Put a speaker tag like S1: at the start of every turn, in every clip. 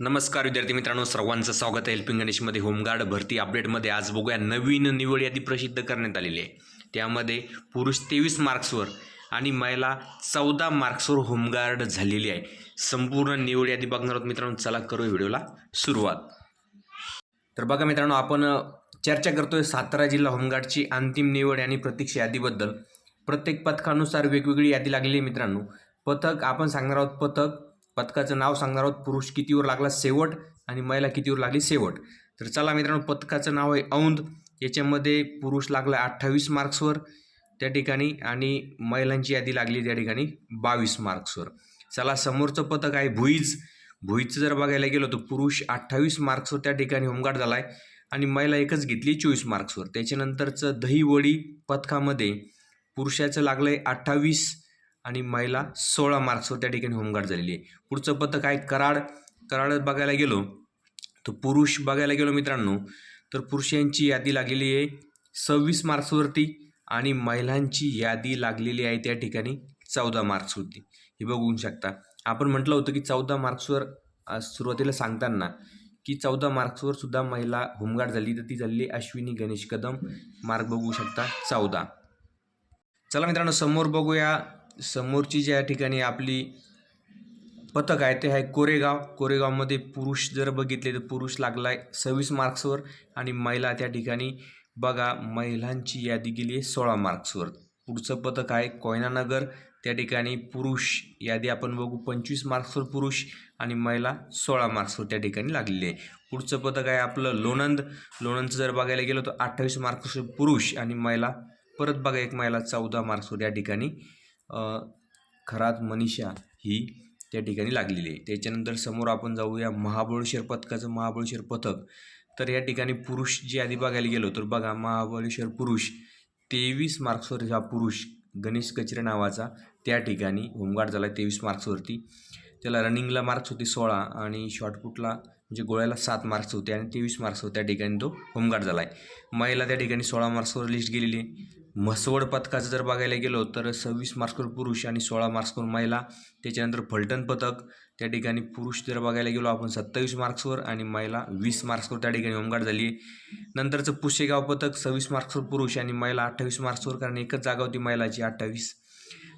S1: नमस्कार विद्यार्थी मित्रांनो. सर्वांचं स्वागत आहे हेल्पिंग गणेशमध्ये. होमगार्ड भरती अपडेटमध्ये आज बघूया. नवीन निवड यादी प्रसिद्ध करण्यात आलेली आहे. त्यामध्ये पुरुष तेवीस मार्क्सवर आणि महिला चौदा मार्क्सवर होमगार्ड झालेली आहे. संपूर्ण निवड यादी बघणार आहोत मित्रांनो. चला करू व्हिडिओला सुरुवात. तर बघा मित्रांनो आपण चर्चा करतोय सातारा जिल्हा होमगार्डची अंतिम निवड आणि प्रतीक्षा यादीबद्दल. प्रत्येक पथकानुसार वेगवेगळी यादी लागलेली आहे मित्रांनो. पथक आपण सांगणार आहोत पथक पथकाचं नाव सांगणार आहोत. पुरुष कितीवर लागला? शेवट. आणि महिला कितीवर लागली? शेवट. तर चला मित्रांनो पथकाचं नाव आहे औंध. याच्यामध्ये पुरुष लागला अठ्ठावीस मार्क्सवर त्या ठिकाणी आणि महिलांची यादी लागली त्या ठिकाणी बावीस मार्क्सवर. चला समोरचं पथक आहे भुईज. भुईजचं जर बघायला गेलो तर पुरुष अठ्ठावीस मार्क्सवर त्या ठिकाणी होमगार्ड झाला आहे आणि महिला एकच घेतली चोवीस मार्क्सवर. त्याच्यानंतरचं दहीवडी पथकामध्ये पुरुषाचं लागलं आहे अठ्ठावीस आणि महिला सोळा मार्क्सवर त्या ठिकाणी होमगार्ड झालेली आहे. पुढचं पथक आहे कराड. कराड बघायला गेलो तर पुरुष बघायला गेलो मित्रांनो तर पुरुषांची यादी लागलेली आहे सव्वीस मार्क्सवरती आणि महिलांची यादी लागलेली आहे त्या ठिकाणी चौदा मार्क्सवरती हे बघू शकता. आपण म्हटलं होतं की चौदा मार्क्सवर सुरुवातीला सांगताना की चौदा मार्क्सवर सुद्धा महिला होमगार्ड झाली तर ती झालेली अश्विनी गणेश कदम. मार्क बघू शकता चौदा. चला मित्रांनो समोर बघूया समोरची ज्या ठिकाणी आपली पथक आहे ते आहे कोरेगाव. कोरेगावमध्ये पुरुष जर बघितले तर पुरुष लागला आहे सव्वीस मार्क्सवर आणि महिला त्या ठिकाणी बघा महिलांची यादी गेली आहे सोळा मार्क्सवर. पुढचं पथक आहे कोयनानगर. त्या ठिकाणी पुरुष यादी आपण बघू पंचवीस मार्क्सवर पुरुष आणि महिला सोळा मार्क्सवर त्या ठिकाणी लागलेली आहे. पुढचं पथक आहे आपलं लोणंद. लोणंदचं जर बघायला गेलो तर अठ्ठावीस मार्क्सवर पुरुष आणि महिला. परत बघा एक महिला चौदा मार्क्सवर या ठिकाणी खरात मनीषा ही त्या ठिकाणी लागलेली आहे. त्याच्यानंतर समोर आपण जाऊया महाबळेश्वर पथकाचं महाबळेश्वर पथक. तर या ठिकाणी पुरुष जी आधी बघायला गेलो तर बघा महाबळेश्वर पुरुष तेवीस मार्क्सवर हा पुरुष गणेश कचरे नावाचा त्या ठिकाणी होमगार्ड झाला तेवीस मार्क्सवरती. त्याला रनिंगला मार्क्स होते सोळा आणि शॉर्टपुटला म्हणजे गोळ्याला सात मार्क्स होते आणि तेवीस मार्क्स होते त्या ठिकाणी तो होमगार्ड झाला आहे. महिला त्या ठिकाणी सोळा मार्क्सवर लिस्ट गेलेली आहे. म्हसवड पथकाचं जर बघायला गेलो तर सव्वीस मार्क्सवर पुरुष आणि सोळा मार्क्सवर महिला त्याच्यानंतर फलटण पथक त्या ठिकाणी पुरुष जर बघायला गेलो आपण सत्तावीस मार्क्सवर आणि महिला वीस मार्क्सवर त्या ठिकाणी होमगार्ड झाली आहे. नंतरचं पुशेगाव पथक सव्वीस मार्क्सवर पुरुष आणि महिला अठ्ठावीस मार्क्सवर कारण एकच जागा होती महिलाची अठ्ठावीस.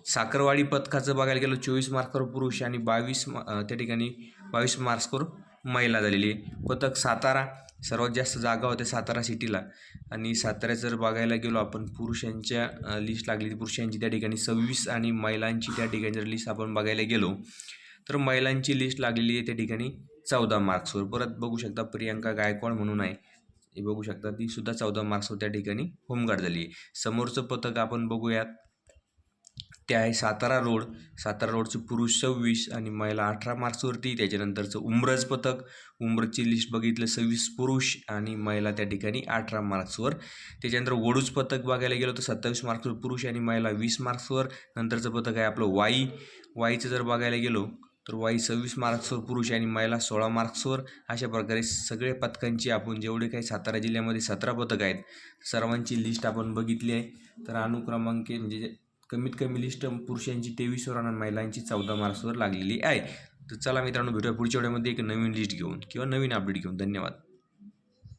S1: साखरवाडी पथकाचं बघायला गेलो चोवीस मार्क्सवर पुरुष आणि बावीस त्या ठिकाणी बावीस मार्क्सवर महिला झालेली आहे. पथक सातारा सर्वात जास्त जागा होत्या सातारा सिटीला. आणि साताऱ्यात जर बघायला गेलो आपण पुरुषांच्या लिस्ट लागली पुरुषांची त्या ठिकाणी सव्वीस आणि महिलांची त्या ठिकाणी जर लिस्ट आपण बघायला गेलो तर महिलांची लिस्ट लागलेली आहे त्या ठिकाणी चौदा मार्क्सवर. परत बघू शकता प्रियांका गायकवाड म्हणून आहे. हे बघू शकता ती सुद्धा चौदा मार्क्सवर त्या ठिकाणी होमगार्ड झाली आहे. समोरचं पथक आपण बघूयात. ते आहे सातारा रोड. सातारा रोडचं पुरुष सव्वीस आणि महिला अठरा मार्क्सवरती त्याच्यानंतरचं उमरज पथक. उमरजची लिस्ट बघितलं सव्वीस पुरुष आणि महिला त्या ठिकाणी अठरा मार्क्सवर त्याच्यानंतर वडूज पथक बघायला गेलो तर सत्तावीस मार्क्सवर पुरुष आणि महिला वीस मार्क्सवर नंतरचं पथक आहे आपलं वाई. वाईचं जर बघायला गेलो तर वाई सव्वीस मार्क्सवर पुरुष आणि महिला सोळा मार्क्सवर अशा प्रकारे सगळे पथकांची आपण जेवढे काही सातारा जिल्ह्यामध्ये सतरा पथक आहेत सर्वांची लिस्ट आपण बघितली आहे. तर अनुक्रमांके म्हणजे कमीत कमी लिस्ट पुरुषांची तेवीसवर आणि महिलांची चौदा मार्क्सवर लागलेली आहे. तर चला मित्रांनो भेटूया पुढच्या वेळेमध्ये एक नवीन लिस्ट घेऊन किंवा नवीन अपडेट घेऊन. धन्यवाद.